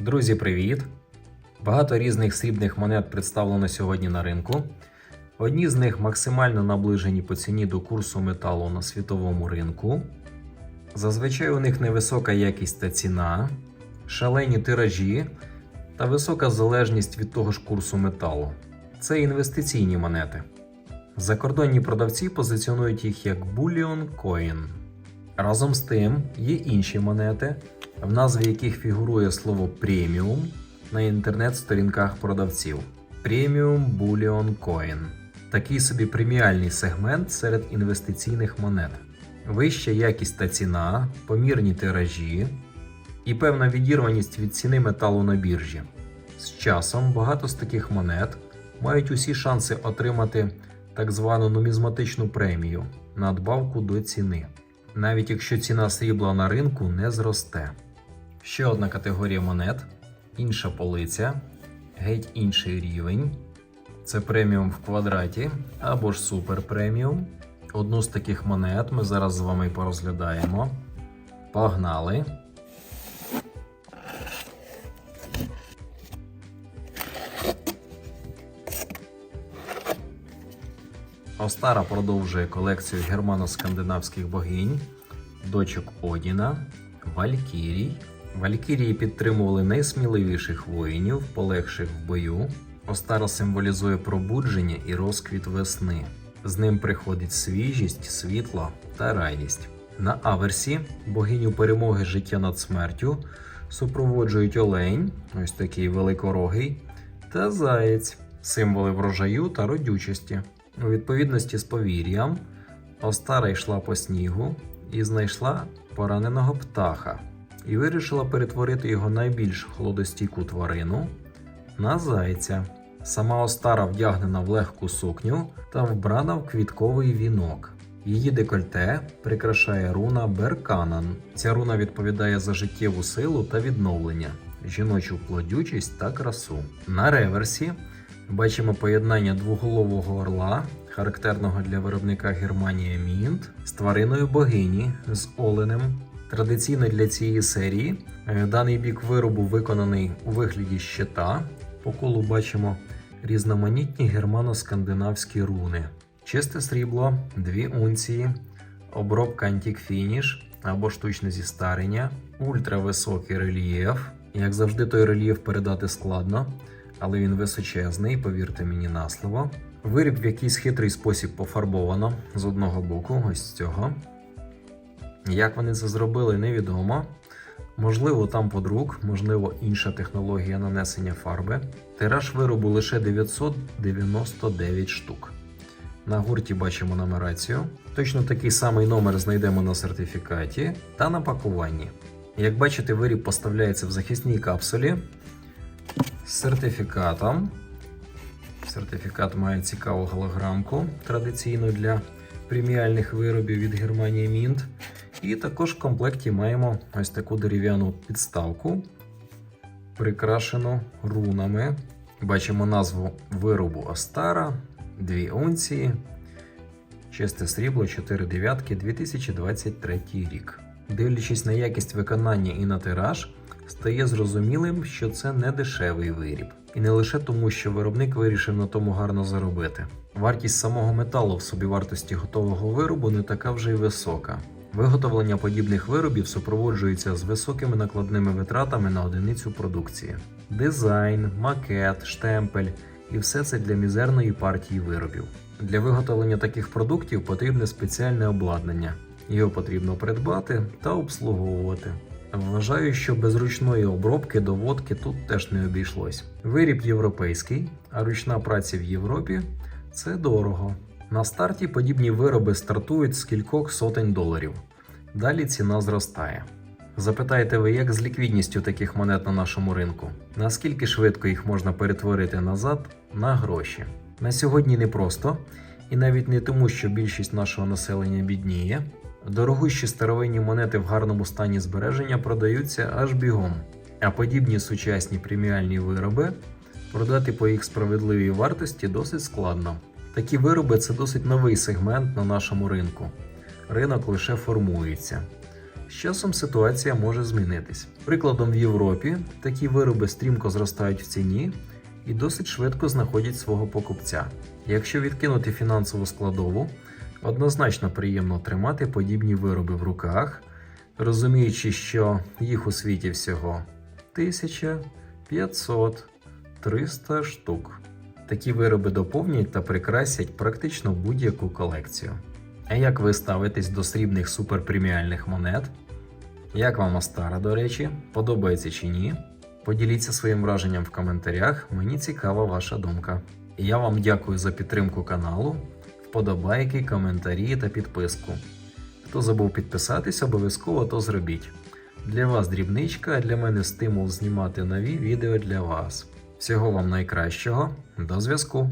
Друзі, привіт! Багато різних срібних монет представлено сьогодні на ринку. Одні з них максимально наближені по ціні до курсу металу на світовому ринку. Зазвичай у них невисока якість та ціна, шалені тиражі та висока залежність від того ж курсу металу. Це інвестиційні монети. Закордонні продавці позиціонують їх як Bullion Coin. Разом з тим є інші монети, в назві яких фігурує слово преміум на інтернет-сторінках продавців. Premium Bullion Coin такий собі преміальний сегмент серед інвестиційних монет. Вища якість та ціна, помірні тиражі і певна відірваність від ціни металу на біржі. З часом багато з таких монет мають усі шанси отримати так звану нумізматичну премію надбавку до ціни, навіть якщо ціна срібла на ринку не зросте. Ще одна категорія монет, інша полиця, геть інший рівень. Це преміум в квадраті або ж супер преміум. Одну з таких монет ми зараз з вами порозглядаємо. Погнали! Остара продовжує колекцію германо-скандинавських богинь, дочок Одіна, Валькірій. Валькірії підтримували найсміливіших воїнів, полегших в бою. Остара символізує пробудження і розквіт весни. З ним приходить свіжість, світло та радість. На аверсі богиню перемоги життя над смертю супроводжують олень, ось такий великорогий, та заєць, символи врожаю та родючості. У відповідності з повір'ям, Остара йшла по снігу і знайшла пораненого птаха і вирішила перетворити його найбільш холодостійку тварину на зайця. Сама Остара вдягнена в легку сукню та вбрана в квітковий вінок. Її декольте прикрашає руна Берканан. Ця руна відповідає за життєву силу та відновлення, жіночу плодючість та красу. На реверсі бачимо поєднання двоголового орла, характерного для виробника Германія Мінт, з твариною богині з оленем. Традиційно для цієї серії е, даний бік виробу виконаний у вигляді щита. По колу бачимо різноманітні германо-скандинавські руни. Чисте срібло, 2 унції, обробка антік фініш або штучне зістарення, ультрависокий рельєф. Як завжди, той рельєф передати складно, але він височезний, повірте мені на слово. Виріб в якийсь хитрий спосіб пофарбовано з одного боку, ось з цього. Як вони це зробили, невідомо. Можливо, там подрук, можливо, інша технологія нанесення фарби. Тираж виробу лише 999 штук. На гурті бачимо нумерацію. Точно такий самий номер знайдемо на сертифікаті та на пакуванні. Як бачите, виріб поставляється в захисній капсулі з сертифікатом. Сертифікат має цікаву голограмку традиційну для преміальних виробів від Германії Мінт. І також в комплекті маємо ось таку дерев'яну підставку, прикрашену рунами. Бачимо назву виробу Остара, 2 унції, чисте срібло 4 дев'ятки 2023 рік. Дивлячись на якість виконання і на тираж, стає зрозумілим, що це не дешевий виріб. І не лише тому, що виробник вирішив на тому гарно заробити. Вартість самого металу в собівартості готового виробу не така вже й висока. Виготовлення подібних виробів супроводжується з високими накладними витратами на одиницю продукції. Дизайн, макет, штемпель і все це для мізерної партії виробів. Для виготовлення таких продуктів потрібне спеціальне обладнання. Його потрібно придбати та обслуговувати. Вважаю, що без ручної обробки доводки тут теж не обійшлось. Виріб європейський, а ручна праця в Європі це дорого. На старті подібні вироби стартують з кількох сотень доларів. Далі ціна зростає. Запитаєте ви, як з ліквідністю таких монет на нашому ринку? Наскільки швидко їх можна перетворити назад на гроші? На сьогодні непросто, і навіть не тому, що більшість нашого населення бідніє. Дорогущі старовинні монети в гарному стані збереження продаються аж бігом, а подібні сучасні преміальні вироби продати по їх справедливій вартості досить складно. Такі вироби це досить новий сегмент на нашому ринку. Ринок лише формується. з часом ситуація може змінитись. Прикладом, в Європі такі вироби стрімко зростають в ціні і досить швидко знаходять свого покупця. Якщо відкинути фінансову складову, однозначно приємно тримати подібні вироби в руках, розуміючи, що їх у світі всього 1000, 500, 300 штук. Такі вироби доповнюють та прикрасять практично будь-яку колекцію. А як ви ставитесь до срібних суперпреміальних монет? Як вам Астара, до речі, подобається чи ні? Поділіться своїм враженням в коментарях, мені цікава ваша думка. Я вам дякую за підтримку каналу, вподобайки, коментарі та підписку. Хто забув підписатись, обов'язково то зробіть. Для вас дрібничка, а для мене стимул знімати нові відео для вас. Всього вам найкращого, до зв'язку!